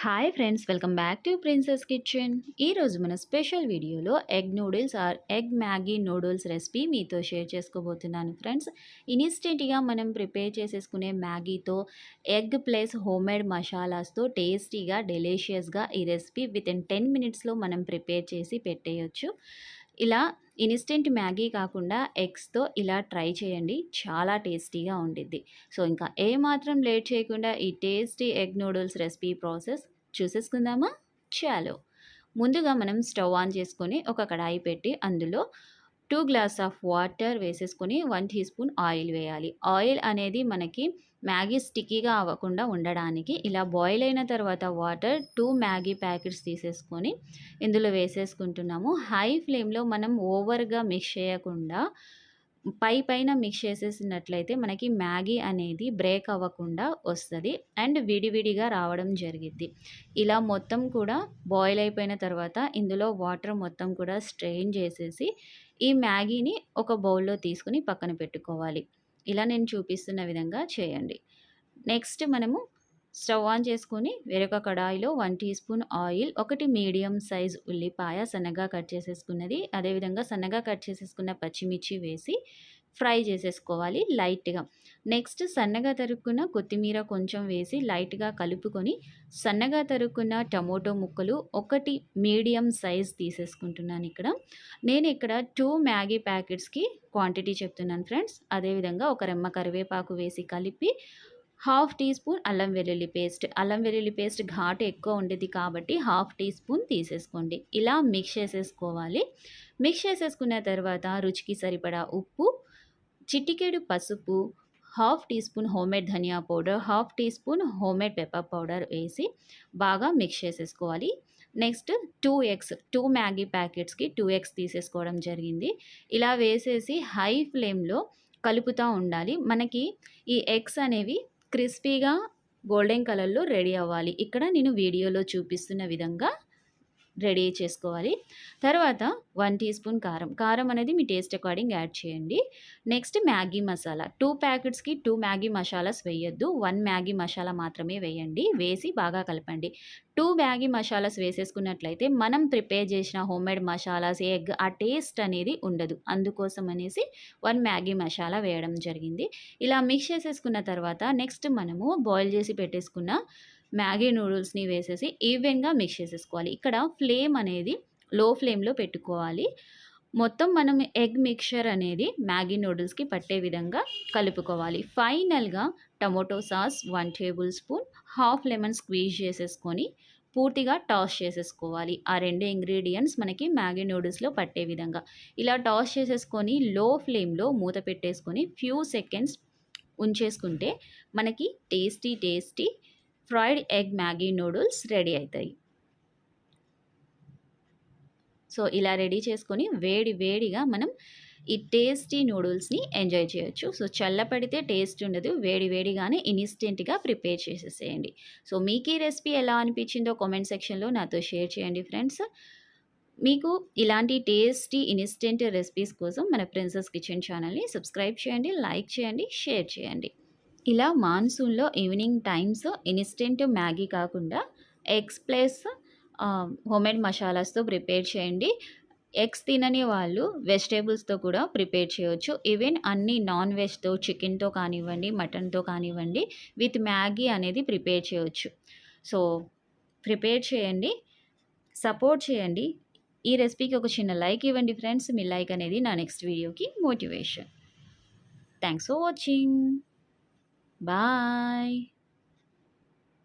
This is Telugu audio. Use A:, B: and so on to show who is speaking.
A: Hi friends welcome back to princess kitchen ఈరోజు మన స్పెషల్ వీడియోలో egg noodles or egg Maggi noodles recipe మీతో షేర్ చేసుకోబోతున్నాను ఫ్రెండ్స్ ఇన్స్టెంట్గా మనం ప్రిపేర్ చేసేసుకునే మ్యాగీతో ఎగ్ ప్లస్ హోమ్మేడ్ మసాలాస్తో టేస్టీగా డెలీషియస్గా ఈ రెసిపీ విత్ ఇన్ టెన్ మినిట్స్లో మనం ప్రిపేర్ చేసి పెట్టేయచ్చు. ఇలా ఇన్స్టెంట్ మ్యాగీ కాకుండా ఎగ్స్తో ఇలా ట్రై చేయండి. చాలా టేస్టీగా ఉండిద్ది. సో ఇంకా ఏమాత్రం లేట్ చేయకుండా ఈ tasty egg noodles recipe process చూసేసుకుందామా? చాలు. ముందుగా మనం స్టవ్ ఆన్ చేసుకొని ఒక కడాయి పెట్టి అందులో టూ గ్లాస్ ఆఫ్ వాటర్ వేసేసుకొని వన్ టీ స్పూన్ ఆయిల్ వేయాలి. ఆయిల్ అనేది మనకి మ్యాగీ స్టిక్కీగా అవ్వకుండా ఉండడానికి ఇలా బాయిల్ అయిన తర్వాత వాటర్ టూ మ్యాగీ ప్యాకెట్స్ తీసేసుకొని ఇందులో వేసేసుకుంటున్నాము. హై ఫ్లేమ్లో మనం ఓవర్గా మిక్స్ చేయకుండా పై పైన మిక్స్ చేసేసినట్లయితే మనకి మ్యాగీ అనేది బ్రేక్ అవ్వకుండా వస్తుంది అండ్ విడివిడిగా రావడం జరిగిద్ది. ఇలా మొత్తం కూడా బాయిల్ అయిపోయిన తర్వాత ఇందులో వాటర్ మొత్తం కూడా స్ట్రెయిన్ చేసేసి ఈ మ్యాగీని ఒక బౌల్లో తీసుకుని పక్కన పెట్టుకోవాలి. ఇలా నేను చూపిస్తున్న విధంగా చేయండి. నెక్స్ట్ మనము స్టవ్ ఆన్ చేసుకుని వేరొక కడాయిలో వన్ టీ స్పూన్ ఆయిల్ ఒకటి మీడియం సైజ్ ఉల్లిపాయ సన్నగా కట్ చేసేసుకున్నది. అదేవిధంగా సన్నగా కట్ చేసేసుకున్న పచ్చిమిర్చి వేసి ఫ్రై చేసేసుకోవాలి లైట్గా. నెక్స్ట్ సన్నగా తరుక్కున్న కొత్తిమీర కొంచెం వేసి లైట్గా కలుపుకొని సన్నగా తరుక్కున్న టమోటో ముక్కలు ఒకటి మీడియం సైజ్ తీసేసుకుంటున్నాను ఇక్కడ. నేను ఇక్కడ టూ మ్యాగీ ప్యాకెట్స్కి క్వాంటిటీ చెప్తున్నాను ఫ్రెండ్స్. అదేవిధంగా ఒక రెమ్మ కరివేపాకు వేసి కలిపి హాఫ్ టీ స్పూన్ అల్లం వెల్లుల్లి పేస్ట్. అల్లం వెల్లుల్లి పేస్ట్ ఘాటు ఎక్కువ ఉండేది కాబట్టి హాఫ్ టీ స్పూన్ తీసేసుకోండి. ఇలా మిక్స్ చేసేసుకోవాలి. మిక్స్ చేసేసుకున్న తర్వాత రుచికి సరిపడా ఉప్పు చిటికేడు పసుపు హాఫ్ టీ స్పూన్ హోమ్మేడ్ ధనియా powder half teaspoon homemade pepper powder వేసి బాగా మిక్స్ చేసేసుకోవాలి. Next two eggs two Maggi ప్యాకెట్స్కి two eggs తీసేసుకోవడం జరిగింది. ఇలా వేసేసి హై ఫ్లేమ్లో కలుపుతూ ఉండాలి. మనకి ఈ ఎగ్స్ అనేవి క్రిస్పీగా గోల్డెన్ కలర్లో రెడీ అవ్వాలి. ఇక్కడ నేను వీడియోలో చూపిస్తున్న విధంగా రెడీ చేసుకోవాలి. తర్వాత వన్ టీ స్పూన్ కారం. కారం అనేది మీ టేస్ట్ అకార్డింగ్ యాడ్ చేయండి. Next Maggi masala. టూ ప్యాకెట్స్కి టూ మ్యాగీ మసాలాస్ వేయొద్దు. వన్ మ్యాగీ మసాలా మాత్రమే వేయండి. వేసి బాగా కలపండి. టూ మ్యాగీ మసాలాస్ వేసేసుకున్నట్లయితే మనం ప్రిపేర్ చేసిన హోమ్మేడ్ మసాలాస్ ఎగ్ ఆ టేస్ట్ అనేది ఉండదు. అందుకోసం అనేసి వన్ మ్యాగీ మసాలా వేయడం జరిగింది. ఇలా మిక్స్ చేసేసుకున్న తర్వాత నెక్స్ట్ మనము బాయిల్ చేసి పెట్టేసుకున్న మ్యాగీ నూడిల్స్ని వేసేసి ఈవెన్గా మిక్స్ చేసేసుకోవాలి. ఇక్కడ ఫ్లేమ్ అనేది లో ఫ్లేమ్లో పెట్టుకోవాలి. మొత్తం మనం ఎగ్ మిక్చర్ అనేది మ్యాగీ నూడిల్స్కి పట్టే విధంగా కలుపుకోవాలి. ఫైనల్గా tomato sauce one tablespoon half lemon squeeze చేసేసుకొని పూర్తిగా టాస్ చేసేసుకోవాలి. ఆ రెండు ఇంగ్రీడియంట్స్ మనకి మ్యాగీ నూడిల్స్లో పట్టే విధంగా. ఇలా టాస్ చేసేసుకొని లో ఫ్లేమ్లో మూత పెట్టేసుకొని ఫ్యూ సెకండ్స్ ఉంచేసుకుంటే మనకి tasty tasty fried egg Maggi noodles ready అవుతాయి సో ఇలా రెడీ చేసుకొని వేడి వేడిగా మనం ఈ టేస్టీ నూడిల్స్ని ఎంజాయ్ చేయొచ్చు. సో చల్లపడితే టేస్ట్ ఉండదు వేడి వేడిగానే ఇన్స్టెంట్గా ప్రిపేర్ చేసేసేయండి. సో మీకు ఈ రెసిపీ ఎలా అనిపించిందో కామెంట్ సెక్షన్లో నాతో షేర్ చేయండి ఫ్రెండ్స్. మీకు ఇలాంటి టేస్టీ ఇన్స్టెంట్ రెసిపీస్ కోసం మన ప్రిన్సెస్ కిచెన్ ఛానల్ని సబ్స్క్రైబ్ చేయండి లైక్ చేయండి షేర్ చేయండి. ఇలా మాన్సూన్లో ఈవినింగ్ టైమ్స్ ఇన్స్టెంట్ మ్యాగీ కాకుండా ఎగ్స్ ప్లస్ హోమ్మేడ్ మసాలాస్తో ప్రిపేర్ చేయండి. ఎగ్స్ తినని వాళ్ళు వెజిటేబుల్స్తో కూడా ప్రిపేర్ చేయొచ్చు. ఈవెన్ అన్ని నాన్ వెజ్తో చికెన్తో కానివ్వండి మటన్తో కానివ్వండి విత్ మ్యాగీ అనేది ప్రిపేర్ చేయొచ్చు. సో ప్రిపేర్ చేయండి సపోర్ట్ చేయండి. ఈ రెసిపీకి ఒక చిన్న లైక్ ఇవ్వండి ఫ్రెండ్స్. మీ లైక్ అనేది నా నెక్స్ట్ వీడియోకి motivation. Thanks for watching. Bye.